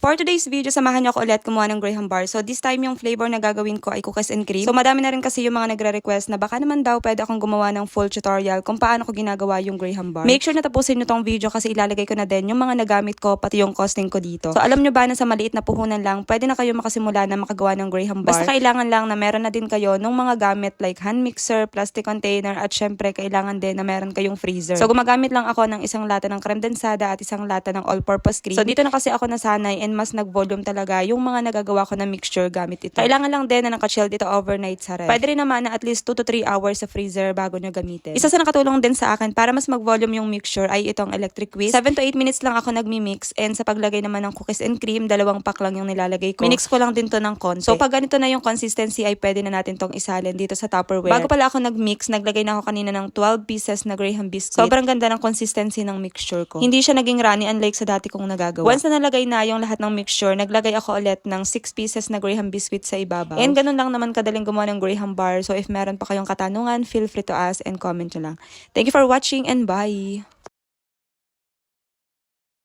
For today's video, samahan niyo ako ulit kumuha ng Graham Bar. So this time yung flavor na gagawin ko ay cookies and cream. So madami na rin kasi yung mga nagre-request na baka naman daw pwede akong gumawa ng full tutorial kung paano ko ginagawa yung Graham Bar. Make sure na tapusin niyo tong video kasi ilalagay ko na din yung mga nagamit ko pati yung costing ko dito. So alam niyo ba na sa maliit na puhunan lang, pwede na kayo makasimula na makagawa ng Graham Bar. Basta kailangan lang na meron na din kayo ng mga gamit like hand mixer, plastic container at syempre kailangan din na meron kayong freezer. So gumagamit lang ako ng isang lata ng creme densada at isang lata ng all-purpose cream. So dito na kasi ako nasanay and mas nag-volume talaga yung mga nagagawa ko na mixture gamit ito. Kailangan lang din na nakachill dito overnight sa ref. Pwede rin naman na at least 2 to 3 hours sa freezer bago nyo gamitin. Isa sa nakatulong din sa akin para mas mag-volume yung mixture ay itong electric whisk. 7 to 8 minutes lang ako nagmi-mix and sa paglagay naman ng cookies and cream, dalawang pack lang yung nilalagay ko. Minix ko lang din to ng konti. So pag ganito na yung consistency ay pwede na natin tong isalin dito sa Tupperware. Bago pala ako nag-mix, naglagay na ako kanina ng 12 pieces na Graham biscuit. Sobrang ganda ng consistency ng mixture ko. Hindi siya naging runny unlike sa dati kong nagagawa. Once na nalagay na yung lahat ng mixture, naglagay ako ulit ng 6 pieces na Graham biscuit sa ibabaw. And ganun lang naman kadaling gumawa ng Graham bar. So if meron pa kayong katanungan, feel free to ask and comment nyo lang. Thank you for watching and bye!